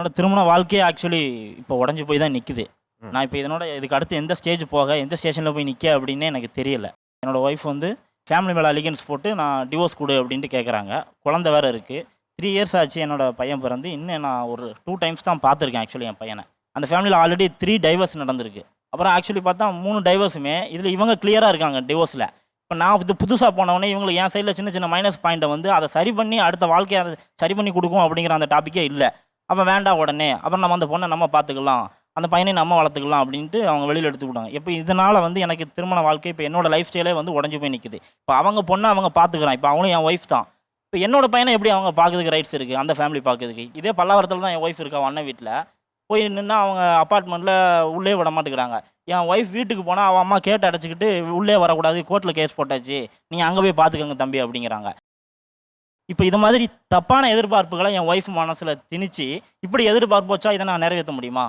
என்னோட திருமண வாழ்க்கையே ஆக்சுவலி இப்போ உடஞ்சி போய் தான் நிற்குது நான் இப்போ இதனோட இதுக்கு அடுத்து எந்த ஸ்டேஜ் போக எந்த ஸ்டேஷனில் போய் நிற்க அப்படின்னே எனக்கு தெரியல. என்னோட ஒய்ஃப் வந்து ஃபேமிலி மேலே அலிகன்ஸ் போட்டு நான் டிவோர்ஸ் கொடு அப்படின்ட்டு கேட்குறாங்க குழந்தை வேறு இருக்குது த்ரீ இயர்ஸ் ஆச்சு என்னோட பையன் பிறந்து. இன்னும் நான் ஒரு டூ டைம்ஸ் தான் பார்த்துருக்கேன் ஆக்சுவலி என் பையனை. அந்த ஃபேமிலியில் ஆல்ரெடி த்ரீ டைவர்ஸ் நடந்திருக்கு. அப்புறம் ஆக்சுவலி பார்த்தா மூணு டைவர்ஸுமே இதில் இவங்க கிளியராக இருக்காங்க டிவோர்ஸில் இப்போ நான் இது புதுசாக போனவொடனே இவங்களுக்கு என் சைடில் சின்ன சின்ன மைனஸ் பாயிண்ட்டை வந்து அதை சரி பண்ணி அடுத்த வாழ்க்கையை அதை சரி பண்ணி கொடுக்கும் அப்படிங்கிற அந்த டாப்பிக்கே இல்லை. அப்போ வேண்டாம் உடனே. அப்புறம் நம்ம அந்த பொண்ணை நம்ம பார்த்துக்கலாம். அந்த பையனை நம்ம வளர்த்துக்கலாம் அப்படின்ட்டு அவங்க வெளியில் எடுத்துக்கிட்டாங்க இப்போ இதனால் வந்து எனக்கு திருமண வாழ்க்கை இப்போ என்னோடய லைஃப் ஸ்டைலே வந்து உடஞ்சி போய் நிற்குது இப்போ அவங்க பொண்ணை அவங்க பார்த்துக்கிறான். இப்போ அவங்களும் என் ஒய்ஃப் தான். இப்போ என்னோட பையனை எப்படி அவங்க பார்க்கறதுக்கு ரைட்ஸ் இருக்குது அந்த ஃபேமிலி பார்க்கறதுக்கு. இதே பல்லாவரத்தில் தான் என் ஒய்ஃப் இருக்கா? அண்ணன் வீட்டில் போய் நின்னா அவங்க அப்பார்ட்மெண்ட்டில் உள்ளே விட மாட்டேங்கிறாங்க. என் ஒய்ஃப் வீட்டுக்கு போனால் அவன் அம்மா கேட்டு அடைச்சிக்கிட்டு உள்ளே வரக்கூடாது. கோர்ட்டில் கேஸ் போட்டாச்சு. நீங்கள் அங்கே போய் பார்த்துக்கோங்க தம்பி அப்படிங்கிறாங்க. இப்போ இது மாதிரி தப்பான எதிர்பார்ப்புகளை என் ஒய்ஃப் மனசில் திணிச்சு இப்படி எதிர்பார்ப்பு வச்சா இதை நான் நிறைவேற்ற முடியுமா?